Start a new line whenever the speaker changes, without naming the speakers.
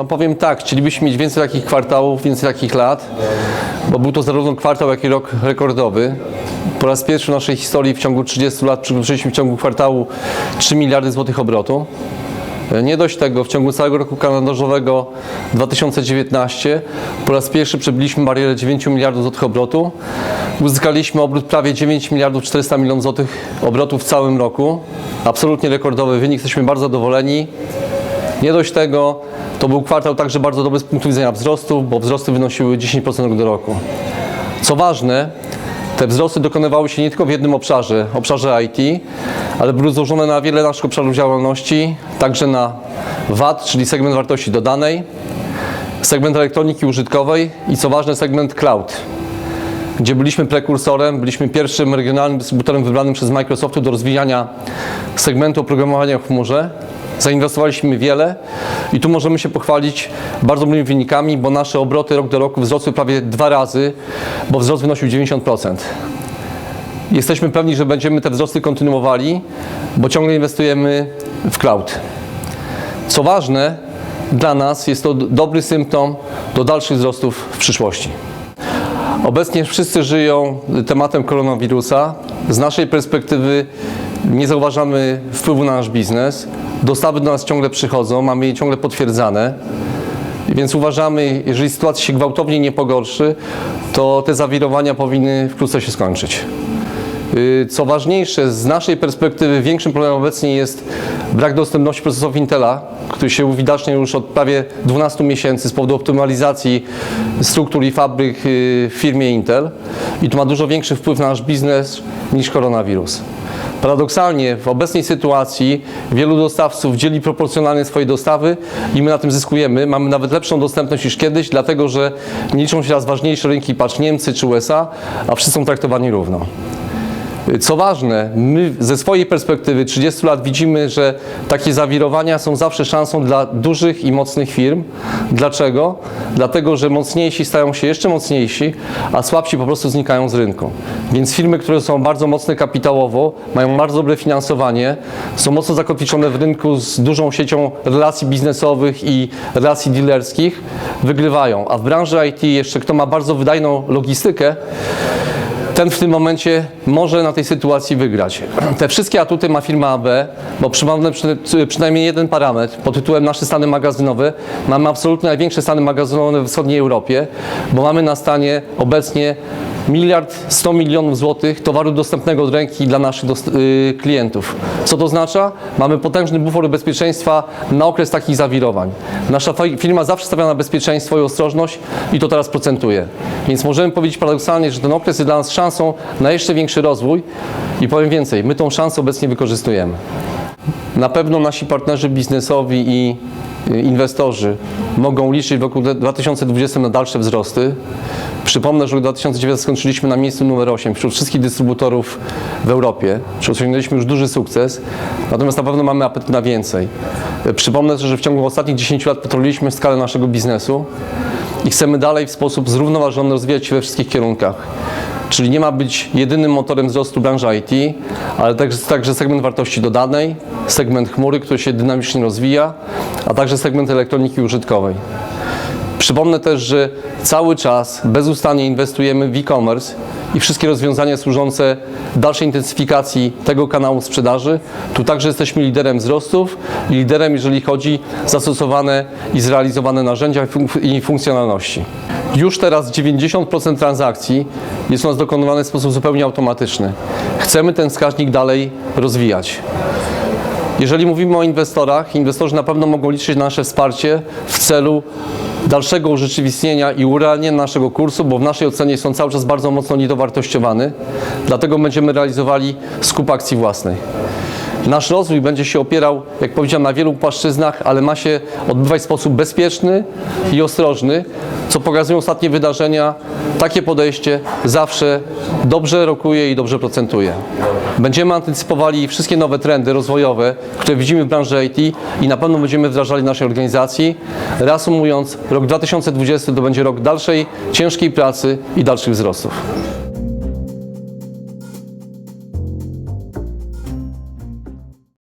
no powiem tak, chcielibyśmy mieć więcej takich kwartałów, więcej takich lat, bo był to zarówno kwartał, jak i rok rekordowy. Po raz pierwszy w naszej historii w ciągu 30 lat przekroczyliśmy w ciągu kwartału 3 miliardy złotych obrotu. Nie dość tego, w ciągu całego roku kalendarzowego 2019 po raz pierwszy przebyliśmy barierę 9 miliardów złotych obrotu. Uzyskaliśmy obrót prawie 9 miliardów 400 milionów złotych obrotu w całym roku. Absolutnie rekordowy wynik, jesteśmy bardzo zadowoleni. Nie dość tego, to był kwartał także bardzo dobry z punktu widzenia wzrostu, bo wzrosty wynosiły 10% rok do roku. Co ważne, te wzrosty dokonywały się nie tylko w jednym obszarze, obszarze IT, ale były złożone na wiele naszych obszarów działalności, także na VAT, czyli segment wartości dodanej, segment elektroniki użytkowej i co ważne segment cloud, gdzie byliśmy prekursorem, byliśmy pierwszym regionalnym dystrybutorem wybranym przez Microsoftu do rozwijania segmentu oprogramowania w chmurze. Zainwestowaliśmy wiele i tu możemy się pochwalić bardzo dobrymi wynikami, bo nasze obroty rok do roku wzrosły prawie dwa razy, bo wzrost wynosił 90%. Jesteśmy pewni, że będziemy te wzrosty kontynuowali, bo ciągle inwestujemy w cloud. Co ważne, dla nas jest to dobry symptom do dalszych wzrostów w przyszłości. Obecnie wszyscy żyją tematem koronawirusa. Z naszej perspektywy nie zauważamy wpływu na nasz biznes. Dostawy do nas ciągle przychodzą, mamy je ciągle potwierdzane. Więc uważamy, jeżeli sytuacja się gwałtownie nie pogorszy, to te zawirowania powinny wkrótce się skończyć. Yy, Co ważniejsze, z naszej perspektywy większym problemem obecnie jest brak dostępności procesów Intela, który się uwidacznia już od prawie 12 miesięcy z powodu optymalizacji struktur i fabryk yy, w firmie Intel. I to ma dużo większy wpływ na nasz biznes niż koronawirus. Paradoksalnie w obecnej sytuacji wielu dostawców dzieli proporcjonalnie swoje dostawy i my na tym zyskujemy. Mamy nawet lepszą dostępność niż kiedyś, dlatego że nie liczą się raz ważniejsze rynki, patrz Niemcy czy USA, a wszyscy są traktowani równo. Co ważne, my ze swojej perspektywy 30 lat widzimy, że takie zawirowania są zawsze szansą dla dużych i mocnych firm. Dlaczego? Dlatego, że mocniejsi stają się jeszcze mocniejsi, a słabsi po prostu znikają z rynku. Więc firmy, które są bardzo mocne kapitałowo, mają bardzo dobre finansowanie, są mocno zakotwiczone w rynku z dużą siecią relacji biznesowych i relacji dealerskich, wygrywają. A w branży IT jeszcze kto ma bardzo wydajną logistykę, ten w tym momencie może na tej sytuacji wygrać. Te wszystkie atuty ma firma AB, bo przypomnę przy, przynajmniej jeden parametr pod tytułem nasze stany magazynowe. Mamy absolutnie największe stany magazynowe w wschodniej Europie, bo mamy na stanie obecnie miliard 100 milionów złotych towaru dostępnego od ręki dla naszych y, klientów. Co to oznacza? Mamy potężny bufor bezpieczeństwa na okres takich zawirowań. Nasza fi- firma zawsze stawia na bezpieczeństwo i ostrożność i to teraz procentuje. Więc możemy powiedzieć paradoksalnie, że ten okres jest dla nas szansą na jeszcze większy rozwój i powiem więcej, my tą szansę obecnie wykorzystujemy. Na pewno nasi partnerzy biznesowi i y, inwestorzy mogą liczyć w roku 2020 na dalsze wzrosty. Przypomnę, że rok 2019 skończyliśmy na miejscu numer 8 wśród wszystkich dystrybutorów w Europie, czyli osiągnęliśmy już duży sukces, natomiast na pewno mamy apetyt na więcej. Y, Przypomnę że w ciągu ostatnich 10 lat potroliliśmy skalę naszego biznesu i chcemy dalej w sposób zrównoważony rozwijać się we wszystkich kierunkach. Czyli nie ma być jedynym motorem wzrostu branży IT, ale także, także segment wartości dodanej, segment chmury, który się dynamicznie rozwija, a także segment elektroniki użytkowej. Przypomnę też, że cały czas bezustannie inwestujemy w e-commerce i wszystkie rozwiązania służące dalszej intensyfikacji tego kanału sprzedaży. Tu także jesteśmy liderem wzrostów i liderem, jeżeli chodzi zastosowane i zrealizowane narzędzia i funkcjonalności. Już teraz 90% transakcji jest u nas dokonywane w sposób zupełnie automatyczny. Chcemy ten wskaźnik dalej rozwijać. Jeżeli mówimy o inwestorach, inwestorzy na pewno mogą liczyć na nasze wsparcie w celu dalszego urzeczywistnienia i urealnienia naszego kursu, bo w naszej ocenie są cały czas bardzo mocno niedowartościowany. Dlatego będziemy realizowali skup akcji własnej. Nasz rozwój będzie się opierał, jak powiedziałem, na wielu płaszczyznach, ale ma się odbywać w sposób bezpieczny i ostrożny, co pokazują ostatnie wydarzenia. Takie podejście zawsze dobrze rokuje i dobrze procentuje. Będziemy antycypowali wszystkie nowe trendy rozwojowe, które widzimy w branży IT i na pewno będziemy wdrażali w naszej organizacji. Reasumując, rok 2020 to będzie rok dalszej, ciężkiej pracy i dalszych wzrostów.